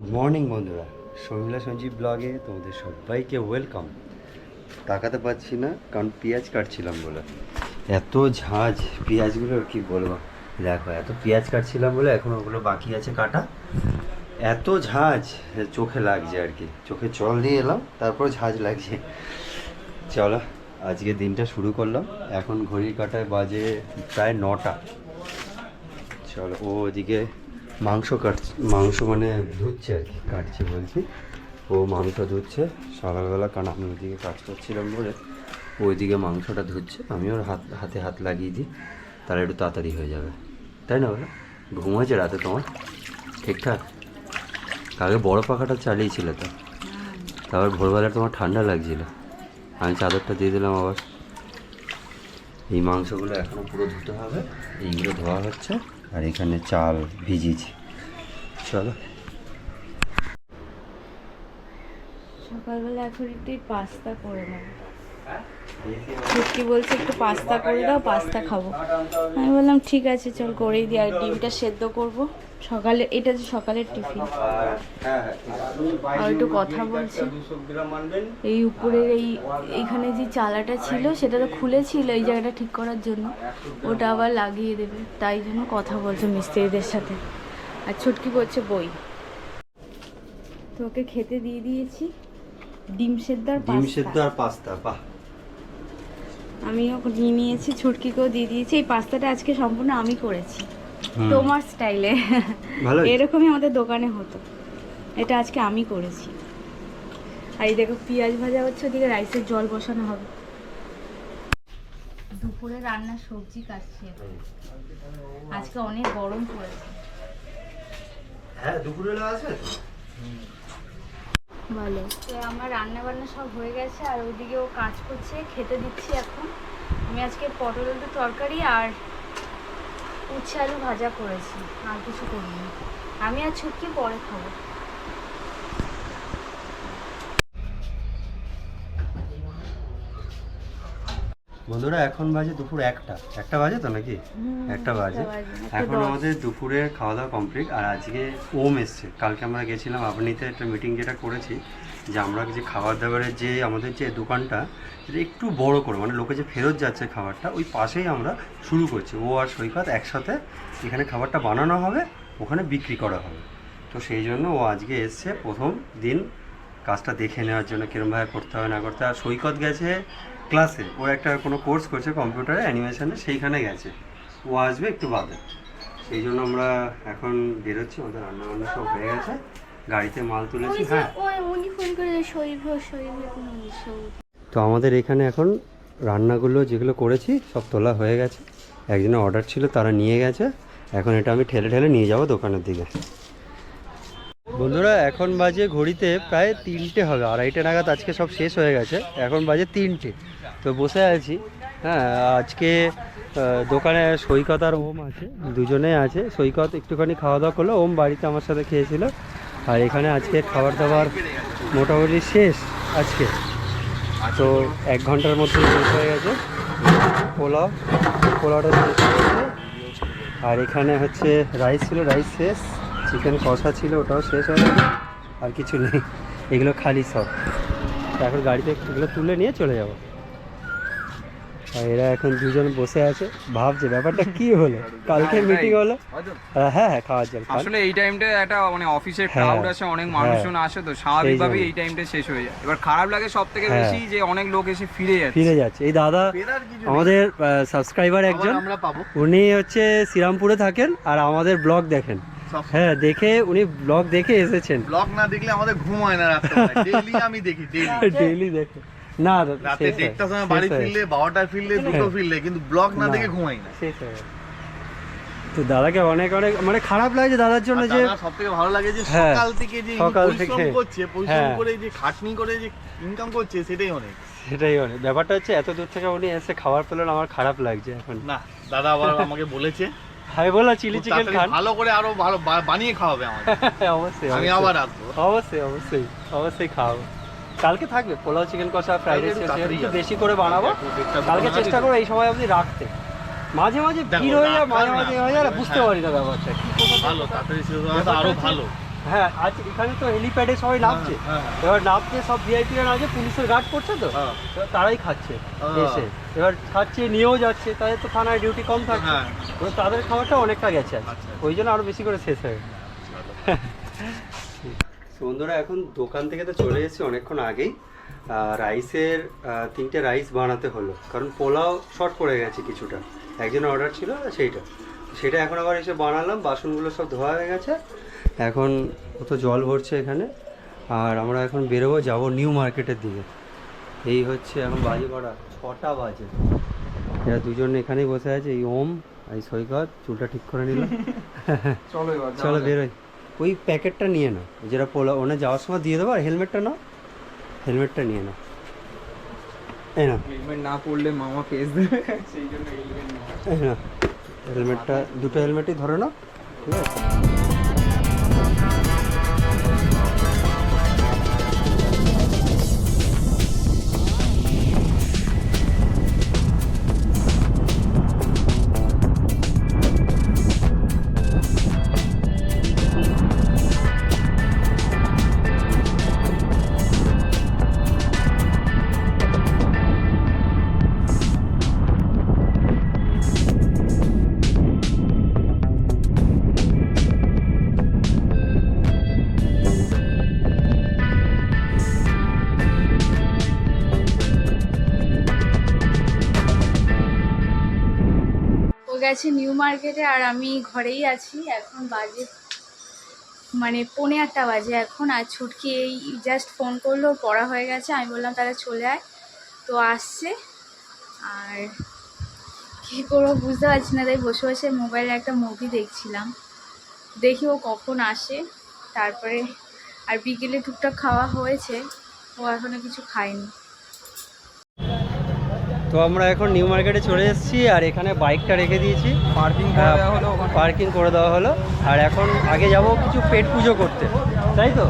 Morning বন্ধুরা। শর্মিলা সঞ্জীব ব্লগে তোমাদের সবাইকে ওয়েলকাম তাকাতে পাচ্ছি না, কারণ পেঁয়াজ কাটছিলাম বলে। এত ঝাঁজ পেঁয়াজগুলোর কি বলব? দেখো, এত পেঁয়াজ কাটছিলাম বলে এখন ওগুলো বাকি আছে কাটা। এত ঝাঁজ, চোখে লাগছে আর কি। চোখে জল দিয়ে এলাম, তারপর ঝাঁজ লাগছে। চলো, আজকে দিনটা শুরু করলাম। এখন ঘড়ির কাটায় বাজে প্রায় নটা। চলো, ও ওদিকে মাংস কাটছে, মাংস মানে ধুচ্ছে আর কি, কাটছে বলছি। ও মাংস ধুচ্ছে, সকালবেলা কারণ আমি ওইদিকে কাজ করছিলাম বলে ওইদিকে মাংসটা ধুচ্ছে আমি ওর হাত, হাতে হাত লাগিয়ে দিই, তাহলে একটু তাড়াতাড়ি হয়ে যাবে। তাই না বলো ঘুম হয়েছে রাতে তোমার? ঠিকঠাক? আগে বড় পাখাটা চালিয়েছিলে তো? তারপর ভোরবেলা তোমার ঠান্ডা লাগছিল। আমি চাদরটা দিয়ে দিলাম আবার। এই মাংসগুলো এখনও পুরো ধুতে হবে, এইগুলো ধোয়া হচ্ছে। আর এখানে চাল ভিজিয়েছি। চলো। সকালবেলা এখন একটু পাস্তা করে নেব। সত্যি বলছে একটু পাস্তা করে দাও পাস্তা খাব। আমি বললাম ঠিক আছে চল করেই দিই আর ডিমটা সেদ্ধ করব। সকালে এটা যে সকালের টিফিন। আর একটু কথা বলছি। এই উপরের এই এইখানে যে চালাটা ছিল সেটা তো খুলেছিল এই জায়গাটা ঠিক করার জন্য। ওটা আবার লাগিয়ে দেবে তাই জন্য কথা বলছে মিস্ত্রিদের সাথে। আর ছুটকি বলছে বই। তোকে খেতে দিয়ে দিয়েছি। ডিম সেদ্ধ আর ডিম। সেদ্ধ আর পাস্তা বাহ। আমিও নিয়ে নিয়েছি ছুটকিকেও দিয়ে দিয়েছি। এই পাস্তাটা আজকে সম্পূর্ণ আমি করেছি। তোমার স্টাইলে। এরকমই আমাদের দোকানে হতো। এটা আজকে আমি করেছি। আর এই দেখো পেঁয়াজ ভাজা হচ্ছে ওদিকে রাইসের জল বসানো হবে। দুপুরে রান্নার সবজি কাটছি আজকে অনেক গরম পড়েছে। হ্যাঁ দুপুরবেলা আছে? ভালো। তো আমার রান্না বান্না সব হয়ে গেছে, আর ওইদিকে ও কাজ করছে, খেতে দিচ্ছি এখন। আমি আজকে পটল আলু তরকারি আর উচ্ছে আলু ভাজা করেছি, আর কিছু করিনি। আমি আর ছুটকি পরে খাব। বন্ধুরা এখন বাজে দুপুর একটা। একটা বাজে তো নাকি? একটা বাজে। এখন আমাদের দুপুরে খাওয়া দাওয়া কমপ্লিট আর আজকে ওম এসছে। কালকে আমরা গেছিলাম আপনিতে একটা মিটিং যেটা করেছি যে আমরা যে খাবার দাবারের যে আমাদের যে দোকানটা সেটা একটু বড় করে মানে লোকে যে ফেরত যাচ্ছে খাবারটা ওই পাশেই আমরা শুরু করছি। ও আর সৈকত একসাথে এখানে খাবারটা বানানো হবে ওখানে বিক্রি করা হবে। তো সেই জন্য ও আজকে এসছে প্রথম দিন। কাজটা দেখে নেওয়ার জন্য কীরমভাবে করতে হবে না করতে হবে। আর সৈকত গেছে ক্লাসে ও একটা কোনো কোর্স করছে কম্পিউটারে অ্যানিমেশনে সেইখানে গেছে। ও আসবে একটু বাদে। সেই জন্য আমরা এখন বেরোচ্ছি আমাদের রান্না বান্না সব হয়ে গেছে। গাড়িতে মাল তুলেছি হ্যাঁ। উনি ফোন করে শরীর শরীর তো আমাদের এখানে এখন রান্নাগুলো যেগুলো করেছি সব তোলা হয়ে গেছে। একজনের অর্ডার ছিল তারা নিয়ে গেছে। এখন এটা আমি ঠেলে ঠেলে নিয়ে যাব দোকানের দিকে। বন্ধুরা এখন বাজে ঘড়িতে প্রায় তিনটে হবে। আড়াইটে নাগাদ আজকে সব শেষ হয়ে গেছে। এখন বাজে তিনটে। তো বসে আছি। হ্যাঁ আজকে দোকানে সৈকত আর ওম আছে দুজনে আছে। সৈকত একটুখানি খাওয়া দাওয়া করল, ওম বাড়িতে আমার সাথে খেয়েছিল। আর এখানে আজকে খাবার দাবার মোটামুটি শেষ আজকে। তো এক ঘণ্টার মধ্যে শেষ হয়ে গেছে। পোলাও, পোলাওটা শেষ হয়ে গেছে। আর এখানে হচ্ছে রাইস ছিল, রাইস শেষ। চিকেন কষা ছিল, ওটাও শেষ হয়ে গেছে। আর কিছু নেই, এগুলো খালি সব। এখন গাড়িতে এগুলো তুলে নিয়ে চলে যাব। আর এরা এখন দুজন বসে আছে। ভাবছে ব্যাপারটা কি হলো? কালকে মিটিং হলো। হ্যাঁ হ্যাঁ খাওয়ার জল আসলে এই টাইমটা একটা মানে অফিসের হ্যাঁ, ক্রাউড আছে অনেক মানুষজন আসে তো স্বাভাবিকভাবেই এই টাইমটা শেষ হয়ে যায়। এবার খারাপ লাগে সব থেকে হ্যাঁ। বেশি যে অনেক লোক এসে ফিরে যাচ্ছে। ফিরে যাচ্ছে। এই দাদা আমাদের সাবস্ক্রাইবার একজন। উনি হচ্ছে শ্রীরামপুরে থাকেন আর আমাদের ব্লগ দেখেন। হ্যাঁ দেখে উনি ব্লগ দেখে এসেছেন। ব্লগ না দেখলে আমাদের ঘুম হয় না রাতে ডেইলি আমি দেখি ডেইলি ডেইলি দেখে। না রাতে দেড়টার সময় বাড়ি ফিরলে বারোটায় ফিরলে দুটো ফিরলে কিন্তু ব্লগ না। দেখে ঘুমাই না। হয়ে। তো দাদাকে অনেক অনেক মানে খারাপ লাগছে দাদার জন্য যে সব থেকে ভালো লাগে যে হ্যাঁ, সকাল থেকে যে সকাল থেকে। করছে পরিশ্রম হ্যাঁ। করে যে খাটনি করে যে ইনকাম করছে সেটাই অনেক। সেটাই অনেক। ব্যাপারটা হচ্ছে এত দূর থেকে উনি এসে খাবার পেলেন আমার খারাপ লাগছে এখন। না দাদা আবার আমাকে বলেছে। আমি বললাম চিলি চিকেন খান। ভালো করে আরও ভালো বানিয়ে খাওয়াবে আমাকে। অবশ্যই আমি আবার আসব। অবশ্যই অবশ্যই অবশ্যই খাওয়াবো। কালকে থাকবে পোলাও চিকেন কষা ফ্রাইড রাইস একটু বেশি করে বানাবো কালকে চেষ্টা করব এই সময় অবধি রাখতে মাঝে মাঝে ভিড় হয়ে যায় মাঝে মাঝে হয়ে যায় বুঝতে হ্যাঁ। পারি না ব্যাপারটা? ভালো আরও ভালো হ্যাঁ আজ এখানে তো হেলিপ্যাডে সবাই নামছে হ্যাঁ, এবার নামছে সব ভিআইপিরা নামছে পুলিশের গার্ড করছে তো হ্যাঁ। তারাই খাচ্ছে হ্যাঁ। এসে এবার খাচ্ছে নিয়েও যাচ্ছে তাদের তো থানায় ডিউটি কম থাকছে হ্যাঁ। তাদের খাবারটা অনেকটা গেছে। আচ্ছা। ওই জন্য আরও বেশি করে শেষ হয়ে বন্ধুরা এখন দোকান থেকে তো চলে এসেছি অনেকক্ষণ আগেই। রাইসের তিনটে রাইস বানাতে হলো। কারণ পোলাও শর্ট পড়ে গেছে কিছুটা। একজনের অর্ডার ছিল সেইটা। সেটা এখন আবার এসে বানালাম বাসনগুলো সব ধোয়া হয়ে গেছে। এখন কত জল ভরছে এখানে। আর আমরা এখন বেরোবো যাব নিউ মার্কেটের দিকে। এই হচ্ছে এখন বাজে কটা? ছটা বাজে। এরা দুজন এখানেই বসে আছে এই ওম আর এই সৈকত। চুলটা ঠিক করে নিলাম। চলো এবার চলো যাক। ওই প্যাকেটটা নিয়ে নাও। যেটা পোলা ওনে যাওয়ার সময় দিয়ে দেবো আর হেলমেটটা নাও। হেলমেটটা নিয়ে নাও। এই না হেলমেট না পরলে মামা পেস দেবে। সেই জন্য হেলমেট না হেলমেটটা দুটো হেলমেটই ধরে নাও। ঠিক আছে? মার্কেটে আর আমি ঘরেই আছি। এখন বাজে মানে পৌনে আটটা বাজে এখন। আর ছুটকি এই জাস্ট ফোন করল, পড়া হয়ে গেছে। আমি বললাম, তাহলে চলে আয়। তো আসছে। আর কী করব বুঝতে পারছি না। তাই বসে বসে মোবাইলে একটা মুভি দেখছিলাম। দেখি ও কখন আসে। তারপরে আর বিকেলে টুকটাক খাওয়া হয়েছে। ও এখনও কিছু খায়নি। তো আমরা এখন নিউ মার্কেটে চলে এসেছি আর এখানে বাইকটা রেখে দিয়েছি। পার্কিং করে হলো পার্কিং করে দেওয়া হলো। আর এখন আগে যাব কিছু পেট পুজো করতে। তাই তো?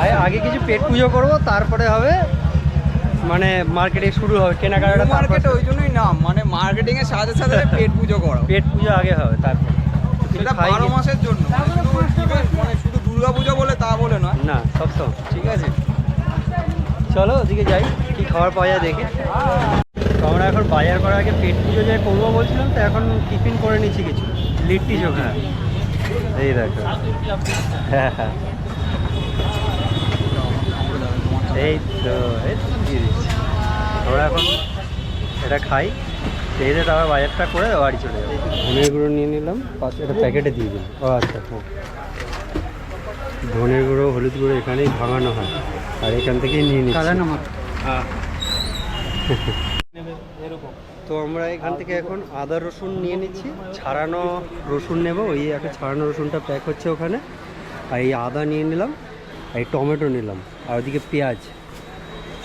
আগে- আগে কিছু পেট পুজো করব তারপরে হবে মানে মার্কেটে শুরু হবে কেনাকাটা মার্কেট ওই জন্যই নাম মানে মার্কেটিং এর সাথে সাথে পেট পুজো করা। পেট পুজো আগে হবে তারপর। সেটা বারো। মাসের জন্য। মানে শুধু দুর্গা পুজো বলে তা বলে নয়। না সবসময় ঠিক আছে। চলো ওদিকে যাই কি খাবার পাওয়া যায় দেখি। তো আমরা এখন বাজার করার আগে পেট পুজো যে করব বলছিলাম তো এখন টিফিন করে নিচ্ছি কিছু। লিট্টি চোখা। এই দেখো। হ্যাঁ হ্যাঁ এই তো এই তো আমরা এখন এটা খাই। খেয়ে দিয়ে তারপর বাজারটা করে বাড়ি চলে যাব। ধনের গুঁড়ো নিয়ে নিলাম। পাঁচ এটা প্যাকেটে দিয়ে দিলাম। ও আচ্ছা হ্যাঁ ধনের গুঁড়ো হলুদ গুঁড়ো এখানেই ভাঙানো হয়। আর এখান থেকেই নিয়ে নিচ্ছি। হ্যাঁ তো আমরা এখান থেকে এখন আদা রসুন নিয়ে নিচ্ছি। ছাড়ানো রসুন নেব, ওই একটা ছাড়ানো রসুনটা প্যাক হচ্ছে ওখানে। আর এই আদা নিয়ে নিলাম, আর এই টমেটো নিলাম, আর ওদিকে পেঁয়াজ।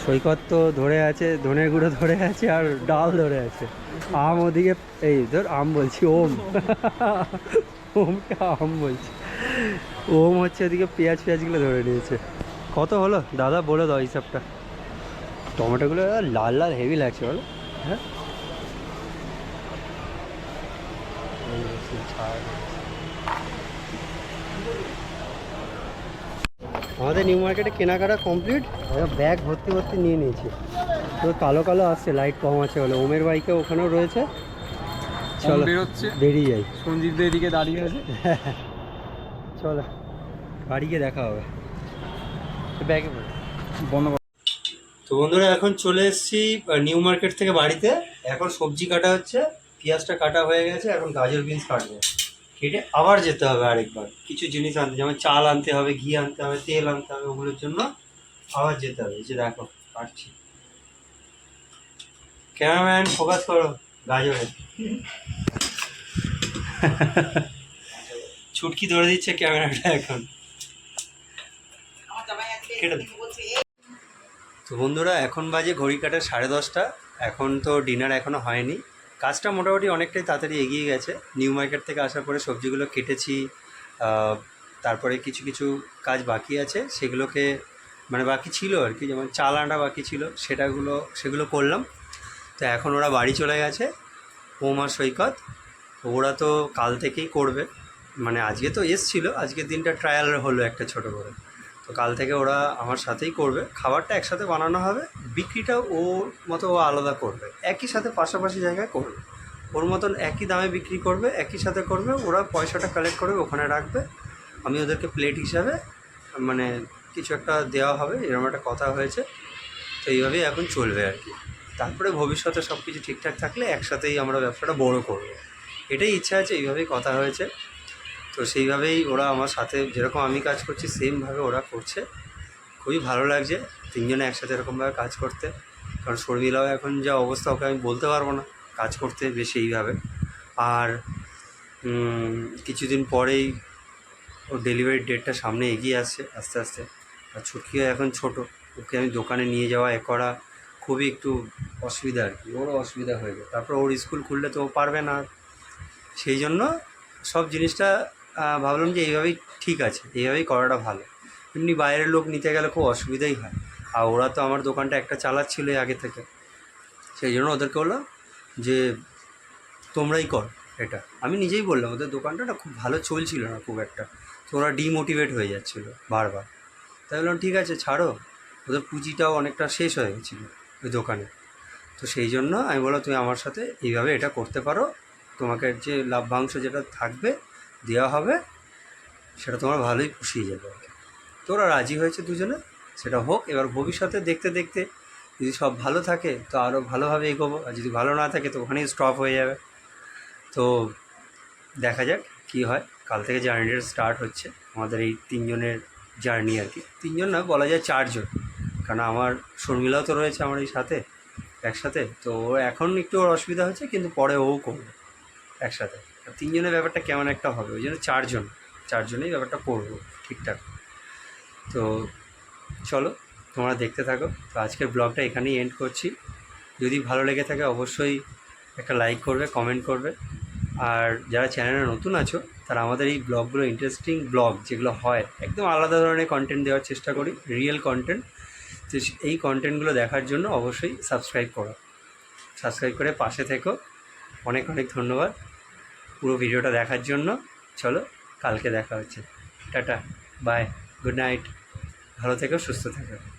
সৈকত তো ধরে আছে, ধনের গুঁড়ো ধরে আছে, আর ডাল ধরে আছে। আম ওদিকে, এই ধর আম বলছি, ওম। ওমকে আম বলছি। ওম হচ্ছে ওদিকে পেঁয়াজ পেঁয়াজগুলো ধরে নিয়েছে। কত হলো? দাদা বলে দাও হিসাবটা। টমেটোগুলো লাল লাল হেভি লাগছে বলো। হ্যাঁ? হচ্ছে ঝাল। আমাদের নিউ মার্কেটে কেনাকাটা কমপ্লিট। ব্যাগ ভর্তি ভর্তি নিয়ে নিয়েছি। তো কালো কালো আসছে লাইট কম আছে বলে। ওমের বাইকে ওখানেও রয়েছে। চলো বেরোচ্ছে। বেরিয়ে যাই। সঞ্জীব দা এদিকে দাঁড়িয়ে আছে। চলো বাড়ি গিয়ে দেখা হবে। ব্যাগে বন্ধ। তো বন্ধুরা এখন চলে এসেছি নিউ মার্কেট থেকে বাড়িতে। এখন সবজি কাটা হচ্ছে। পেঁয়াজটা কাটা হয়ে গেছে, এখন গাজর বিনস কাটবো। কেটে আবার যেতে হবে আরেকবার। কিছু জিনিস আনতে যেমন চাল আনতে হবে, ঘি আনতে হবে, তেল আনতে হবে, ওগুলোর জন্য আবার যেতে হবে। যে দেখো, কাটছি। ক্যামেরাম্যান, ফোকাস করো গাজরে ছুটকি ধরে দিচ্ছে ক্যামেরাটা এখন। তো বন্ধুরা, এখন বাজে ঘড়ি কাটা সাড়ে দশটা। এখন তো ডিনার এখনও হয়নি। কাজটা মোটামুটি অনেকটাই তাড়াতাড়ি এগিয়ে গেছে। নিউ মার্কেট থেকে আসার পরে সবজিগুলো কেটেছি তারপরে কিছু কিছু কাজ বাকি আছে। সেগুলোকে মানে বাকি ছিল আর কি, যেমন চাল আটা বাকি ছিল, সেটাগুলো, সেগুলো করলাম। তো এখন ওরা বাড়ি চলে গেছে, ওমা সৈকত। ওরা তো কাল থেকেই করবে। মানে আজকে তো এসছিল, আজকের দিনটা ট্রায়াল হলো একটা ছোটো করে। তো কাল থেকে ওরা আমার সাথেই করবে। খাবারটা একসাথে বানানো হবে বিক্রিটা ওর মতো ও আলাদা করবে। একই সাথে পাশাপাশি জায়গায় করবে। ওর মতন একই দামে বিক্রি করবে, একই সাথে করবে, ওরা পয়সাটা কালেক্ট করবে ওখানে রাখবে। আমি ওদেরকে প্লেট হিসাবে মানে কিছু একটা দেওয়া হবে, এরকম একটা কথা হয়েছে। তো এইভাবেই এখন চলবে আর কি। তারপরে ভবিষ্যতে সব কিছু ঠিকঠাক থাকলে একসাথেই আমরা ব্যবসাটা বড় করব। এটাই ইচ্ছা আছে, এইভাবেই কথা হয়েছে। তো সেইভাবেই ওরা আমার সাথে যেরকম আমি কাজ করছি, সেমভাবে ওরা করছে। খুবই ভালো লাগছে। তিনজনে একসাথে এরকমভাবে কাজ করতে। কারণ শর্মিলাও এখন যা অবস্থা, ওকে আমি বলতে পারব না। কাজ করতে বেশি এইভাবে। আর কিছুদিন পরেই ওর ডেলিভারি ডেটটা সামনে এগিয়ে আসছে আস্তে আস্তে। আর ছুটকিও এখন ছোট। ওকে আমি দোকানে নিয়ে যাওয়া এ করা খুবই একটু অসুবিধা আর কি। ওরও অসুবিধা হয়ে যায়। তারপর ওর স্কুল খুললে তো ও পারবে না। সেই জন্য সব জিনিসটা ভাবলাম যে এইভাবেই ঠিক আছে, এইভাবেই করাটা ভালো। এমনি বাইরের লোক নিতে গেলে খুব অসুবিধাই হয়। আর ওরা তো আমার দোকানটা একটা চালাচ্ছিল আগে থেকে। সেই জন্য ওদেরকে বললাম যে, তোমরাই কর এটা। আমি নিজেই বললাম, ওদের দোকানটা না খুব ভালো চলছিল না খুব একটা। তো ওরা ডিমোটিভেট হয়ে যাচ্ছিল বারবার। তাই বললাম, ঠিক আছে, ছাড়ো। ওদের পুঁজিটাও অনেকটা শেষ হয়ে গেছিল ওই দোকানে। তো সেই জন্য আমি বললাম, তুমি আমার সাথে এইভাবে এটা করতে পারো। তোমাকে যে লাভ্যাংশ যেটা থাকবে দেওয়া হবে, সেটা তোমার ভালোই পুষিয়ে যাবে। তো ওরা রাজি হয়েছে দুজনে? সেটা হোক, এবার ভবিষ্যতে দেখতে দেখতে যদি সব ভালো থাকে, তো আরও ভালোভাবে এগোবো, আর যদি ভালো না থাকে, তো ওখানেই স্টপ হয়ে যাবে। তো দেখা যাক কী হয়। কাল থেকে জার্নিটা স্টার্ট হচ্ছে, আমাদের এই তিনজনের জার্নি আর কি। তিনজন না, বলা যায় চারজন। কারণ আমার শর্মিলাও তো রয়েছে আমার এই সাথে, একসাথে। তো এখন একটু ওর অসুবিধা হচ্ছে, কিন্তু পরে ও করবে একসাথে। তিনজনের ব্যাপারটা কেমন একটা হবে? ওই জন্য চারজন, চারজনেই ব্যাপারটা করব ঠিকঠাক। তো চলো, তোমরা দেখতে থাকো। তো আজকের ব্লগটা এখানেই এন্ড করছি। যদি ভালো লেগে থাকে অবশ্যই একটা লাইক করবে কমেন্ট করবে। আর যারা চ্যানেলে নতুন আছো, তারা আমাদের এই ব্লগগুলো ইন্টারেস্টিং ব্লগ যেগুলো হয়, একদম আলাদা ধরনের কন্টেন্ট দেওয়ার চেষ্টা করি রিয়েল কন্টেন্ট তো এই কন্টেন্টগুলো দেখার জন্য অবশ্যই সাবস্ক্রাইব করো। সাবস্ক্রাইব করে পাশে থেকো। অনেক অনেক ধন্যবাদ। পুরো ভিডিওটা দেখার জন্য। চলো, কালকে দেখা হচ্ছে। টাটা বাই গুড নাইট ভালো থেকো, সুস্থ থেকো।